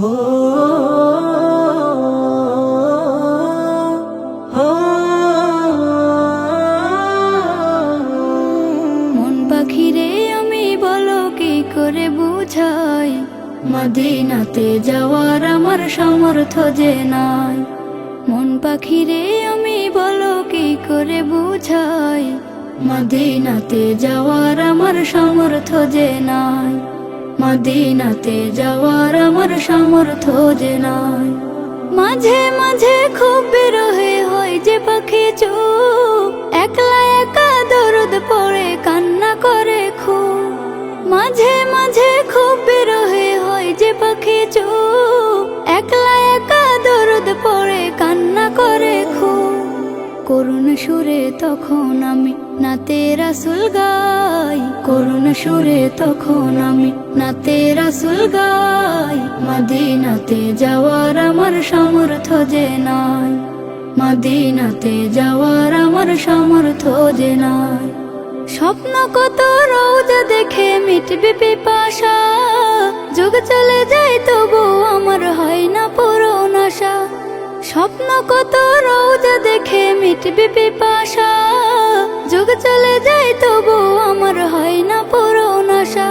হো মন পাখিরে আমি বলো, কি করে বুঝাই? মদিনাতে যাওয়ার আমার সামর্থ্য যে নাই। মন পাখিরে আমি বলো, কি করে বুঝাই? মদিনাতে যাওয়ার আমার সামর্থ্য যে নাই। মদিনাতে যাওয়ার আমার সামর্থ্য যে নাই। মাঝে মাঝে খুব বিরহে হয় যে পাখি চুপ একলা একা দরদ পড়ে, কান্না করে খুব। মাঝে মাঝে খুব বিরহে হয় যে পাখি চুপ করুণ সুরে তখন আমি নাতে রাসুল গাই। করুণ সুরে তখন আমি নাতে রাসুল গাই। মদিনাতে যাওয়ার আমার সামর্থ্য যে নাই। মদিনাতে যাওয়ার আমার সামর্থ্য যে নাই। স্বপ্ন কত রোজা দেখে মিটবে পিপাসা। যুগ চলে যায় তবু আমার হয় না পূরণ আশা। স্বপ্ন কত রোজা দেখে মিটবে পিপাসা। যুগ চলে যায় তবু আমার হয় না পূরণ আশা।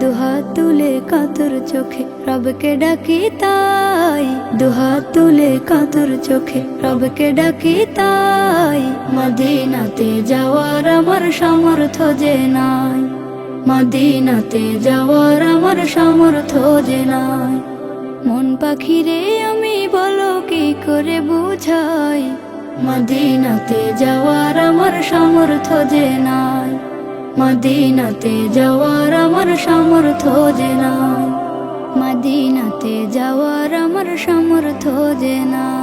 দুহাত তুলে কাতর চোখে রবকে ডাকি তাই। দুহাত তুলে কাতর চোখে রবকে ডাকি তাই। মদিনাতে যাওয়ার আমার সামর্থ্য যে নাই। মদিনাতে যাওয়ার আমার সামর্থ্য যে নাই। মন পাখিরে আমি বলো কি করে বুঝাই? মদিনাতে যাওয়ার আমার সামর্থ্য যে নাই। মদিনাতে যাওয়ার আমার সামর্থ্য যে নাই। মদিনাতে যাওয়ার আমার সামর্থ্য যে নাই।